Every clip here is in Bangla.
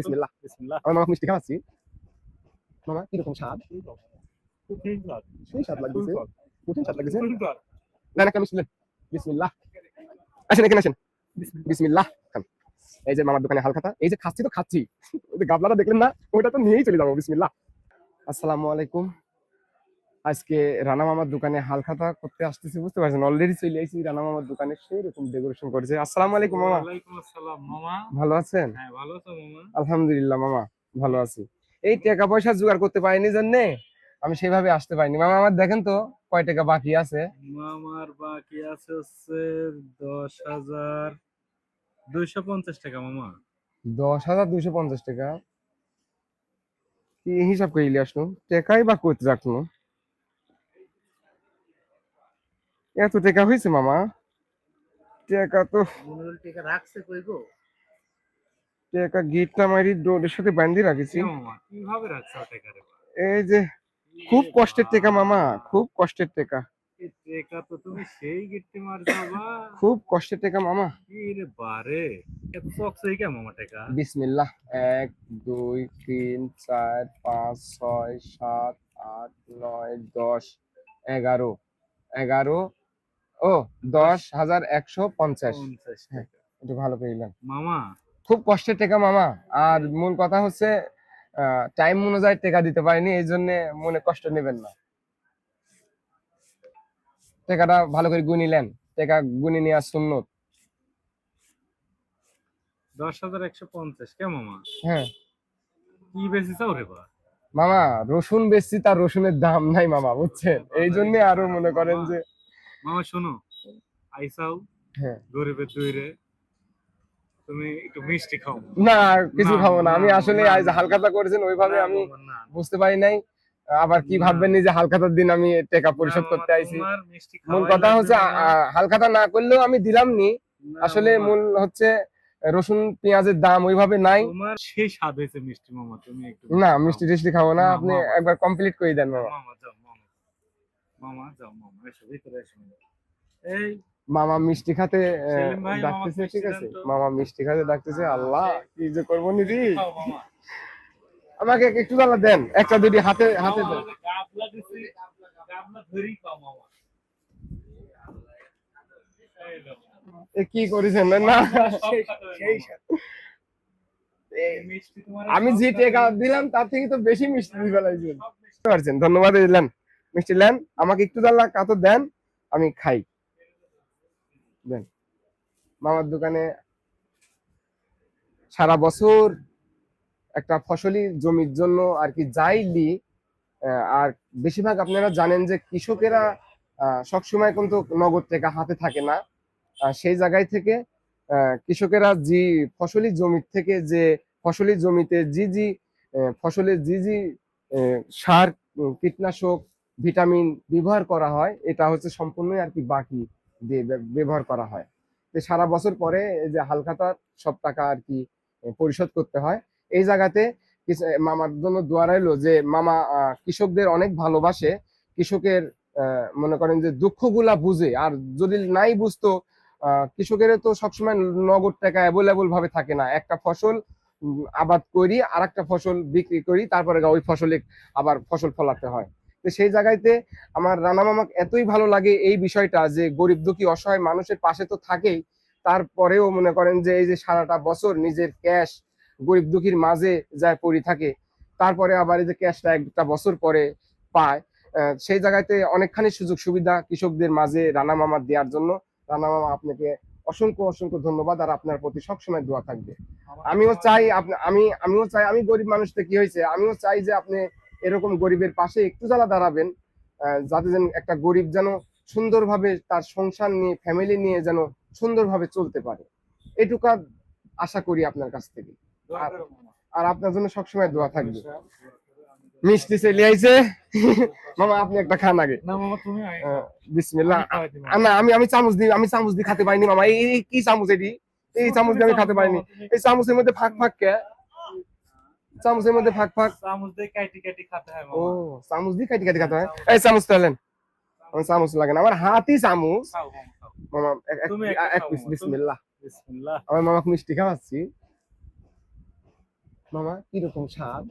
বিসমিল্লাহ। বিসমিল্লাহ। আমার মামা মিষ্টি খাওয়াচ্ছি মামা কীরকম স্বাদ? সেই স্বাদ লাগছে কঠিন স্বাদ। লাগছে না না কেন বিসমিল্লাহ। আসেন এখানে আসেন। বিসমিল্লাহ। খান। এই যে মামার দোকানে হালখাতা এই যে খাচ্ছি তো খাচ্ছি। গাবলাটা দেখলেন না ওটা তো নিয়েই চলে যাব বিসমিল্লাহ। আসসালামু আলাইকুম। আজকে রানা মামার দোকানে হালখাতা করতে আসতেছি বুঝতে পারছেন? অলরেডি চলে আইছি রানা মামার দোকানে সেই রকম ডেকোরেশন করেছে। আসসালামু আলাইকুম মামা। ওয়ালাইকুম আসসালাম মামা। ভালো আছেন? হ্যাঁ ভালো আছো মামা? আলহামদুলিল্লাহ মামা ভালো আছি। এই টাকা পয়সা জোগাড় করতে পারিনি জন্যে আমি সেভাবে আসতে পারিনি। মামা আমার দেখেন তো কয় টাকা বাকি আছে? মামার বাকি আছে হচ্ছে দশ হাজার দুইশো পঞ্চাশ টাকা মামা। দশ হাজার দুইশো পঞ্চাশ টাকা? কি হিসাব করে ইলে আসলো টাকাই বা করতে রাখল এত টাকা হয়েছে মামা? টাকা তো টাকা রাখছে কই গো? টাকা গিটটা মারি ডোরের সাথে বান্ধি রাখেছি। কীভাবে রাখছো টাকা রে এই যে খুব কষ্টের টাকা মামা খুব কষ্টের টাকা। টাকা তো তুমি সেই গিট্টি যাবা খুব কষ্টের টাকা মামা। কি রে বারে এত কে মামা টাকা? বিসমিল্লাহ। এক দুই তিন চার পাঁচ ছয় সাত আট নয় দশ এগারো। এগারো ও দশ হাজার একশো পঞ্চাশ। হ্যাঁ। একটু ভালো পেলাম মামা। খুব কষ্টের টাকা মামা। আর মূল কথা হচ্ছে টাইম অনুযায়ী টাকা দিতে পারিনি এই জন্য মনে কষ্ট নেবেন না। টাকাটা ভালো করে গুনিলেন টাকা গুনি সুন্নত। দশ হাজার একশো পঞ্চাশ কে মামা? হ্যাঁ। কি বেশি চাও রে বা মামা রসুন বেশি তার রসুনের দাম নাই মামা বুঝছেন? এই জন্য আরও মনে করেন যে মামা শোনো। আইসাও হ্যাঁ। গরিবের দইরে তুমি একটু মিষ্টি খাও। না কিছু খাব না। আমি আসলে আজ করেছেন ওইভাবে আমি। বুঝতে পারি নাই। আবার কি ভাববেন যে হালখাতার দিন আমি টাকা পরিশোধ করতে আইছি। মূল কথা হচ্ছে হালখাতা না করলেও আমি দিলাম নি আসলে মূল হচ্ছে রসুন পেঁয়াজের দাম ওইভাবে নাই। তোমার সেই স্বাদ হয়েছে মিষ্টি মামা তুমি একটু না মিষ্টি টিষ্টি খাব না। না, আপনি একবার কমপ্লিট করে দেন মামা। মামা যাও মামা মামা যাও মামা এসো ভিতরে এসো এই মামা মিষ্টি খাতে ডাকতেছে ঠিক আছে? মামা মিষ্টি খাতে ডাকতেছে আল্লাহ কি যে করব নিদি আমাকে একটু জ্বালা দেন একটা দুটি হাতে হাতে দেন। কি করেছেন না আমি যে টাকা। দিলাম তার থেকে তো বেশি মিষ্টি দিয়ে ফেলাইছেন। বুঝতে পারছেন? ধন্যবাদ দিলেন। মিষ্টি নেন, আমাকে একটু জ্বালা কাতো দেন, আমি খাই। দেন। মামার দোকানে সারা বছর একটা ফসলি জমির জন্য আর কি যাইলি আর বেশিরভাগ আপনারা জানেন যে কৃষকেরা সবসময় কিন্তু নগদ টাকা হাতে থাকে না। সেই জায়গায় থেকে কৃষকেরা যে ফসলি জমির থেকে যে ফসলি জমিতে জি জি ফসলের জি জি সার কীটনাশক ভিটামিন ব্যবহার করা হয়, এটা হচ্ছে সম্পূর্ণই আর কি বাকি দিয়ে ব্যবহার করা হয়। তো সারা বছর পরে যে হালখাতার সব টাকা আর কি পরিশোধ করতে হয়। এই জায়গাতে মামার জন্য দোয়া রইল যে, মামা কৃষকদের অনেক ভালোবাসে। কৃষকের মনে করেন যে দুঃখগুলা বুঝে। আর যদি নাই বুঝতো কৃষকের তো সবসময় নগদ টাকা অ্যাভেলেবল ভাবে থাকে না। একটা ফসল আবাদ করি আর একটা ফসল বিক্রি করি, তারপরে ওই ফসলে আবার ফসল ফলাতে হয়। তো সেই জায়গাতে আমার রানা মামা এতই ভালো লাগে এই বিষয়টা যে গরিব দুঃখী অসহায় মানুষের পাশে তো থাকেই। তারপরেও মনে করেন যে এই যে সারাটা বছর নিজের ক্যাশ গরিব দুঃখীর মাঝে যায় পড়ে থাকে তারপরে আবার এই যে ক্যাশটা একটা বছর পরে পায় সেই জায়গাতে অনেকখানি সুযোগ সুবিধা কৃষকদের মাঝে রানা মামা দেওয়ার জন্য। রানা মামা আপনাকে অসংখ্য অসংখ্য ধন্যবাদ আর আপনার প্রতি সবসময় দোয়া থাকবে। আমিও চাই আমি আমিও চাই আমি গরিব মানুষটা কি হয়েছে? আমিও চাই যে আপনি এরকম গরিবের পাশে একটু জ্বালা দাঁড়াবেন যাতে যেন একটা গরিব যেন সুন্দরভাবে তার সংসার নিয়ে ফ্যামিলি নিয়ে যেন সুন্দরভাবে চলতে পারে। এটুকা আশা করি আপনার কাছ থেকে। আর আপনার জন্য সবসময় দোয়া থাকবে। মিষ্টি চলে আইছে মামা আপনি একটা খান আগে। না মামা তুমি বিসমিল্লাহ। না আমি আমি চামচ দিই আমি চামচ দিয়ে খেতে পারিনি মামা। এই কি চামচ এটি? এই চামচ দিয়ে আমি খেতে পারিনি। এই চামচের মধ্যে ফাঁক ফাঁক কে? চামচের মধ্যে ফাঁক ফাঁক। চামচ দিয়ে কাটি কাটি খেতে হয় ও চামচ দিয়ে কাটি কাটি খেতে হয়? এই চামচ তাহলেন আমার চামচ লাগে না। আমার হাতি চামচ। মামা এক- পিস বিসমিল্লাহ। বিসমিল্লাহ। আমার মামাকে মিষ্টি খাওয়াচ্ছি। মামা কীরকম স্বাদ?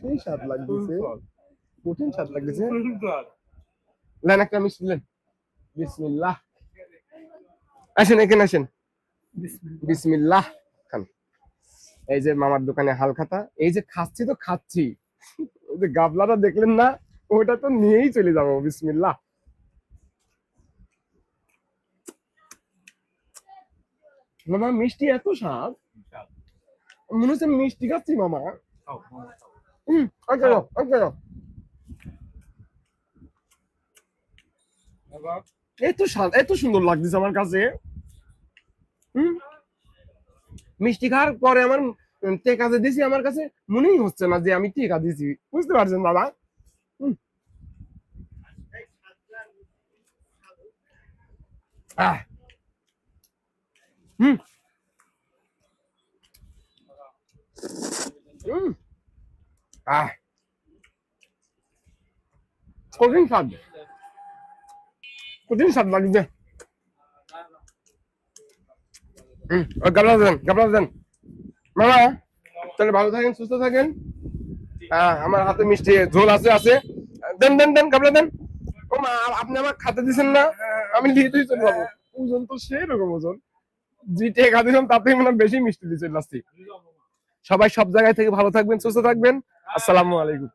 সেই স্বাদ লাগতেছে। কঠিন স্বাদ লাগতেছে। লেন একটা মিষ্টি লেন। বিসমিল্লাহ। আসেন এখানে আসেন। বিসমিল্লাহ। এই যে মামার দোকানে হাল খাতা এই যে খাচ্ছি তো খাচ্ছি। ওই যে গাবলাটা দেখলেন না ওটা তো নিয়েই চলে যাব বিসমিল্লাহ। মামা মিষ্টি এত স্বাদ। মনে হচ্ছে মিষ্টি খাচ্ছি মামা। হুম এত স্বাদ এত সুন্দর লাগতেছে আমার কাছে। হুম? মিষ্টি খাওয়ার পরে আমার টেকা যে দিছি আমার কাছে, মনেই হচ্ছে না যে আমি টেকা দিছি। বুঝতে পারছেন, বাবা? আহ। আহ। কঠিন স্বাদ। কঠিন স্বাদ লাগছে। গাবলা দেন গাবলা দেন মামা তাহলে ভালো থাকেন সুস্থ থাকেন। হ্যাঁ আমার হাতে মিষ্টি ঝোল আছে আছে। দেন দেন দেন গাবলা দেন। ও মা আপনি আমার খাতে দিছেন না। আমি দিয়ে চলে যাব ওজন তো সেই রকম ওজন দিলাম তাতে মনে বেশি মিষ্টি দিয়েছে সবাই সব জায়গায় থেকে ভালো থাকবেন সুস্থ থাকবেন। আসসালামু আলাইকুম।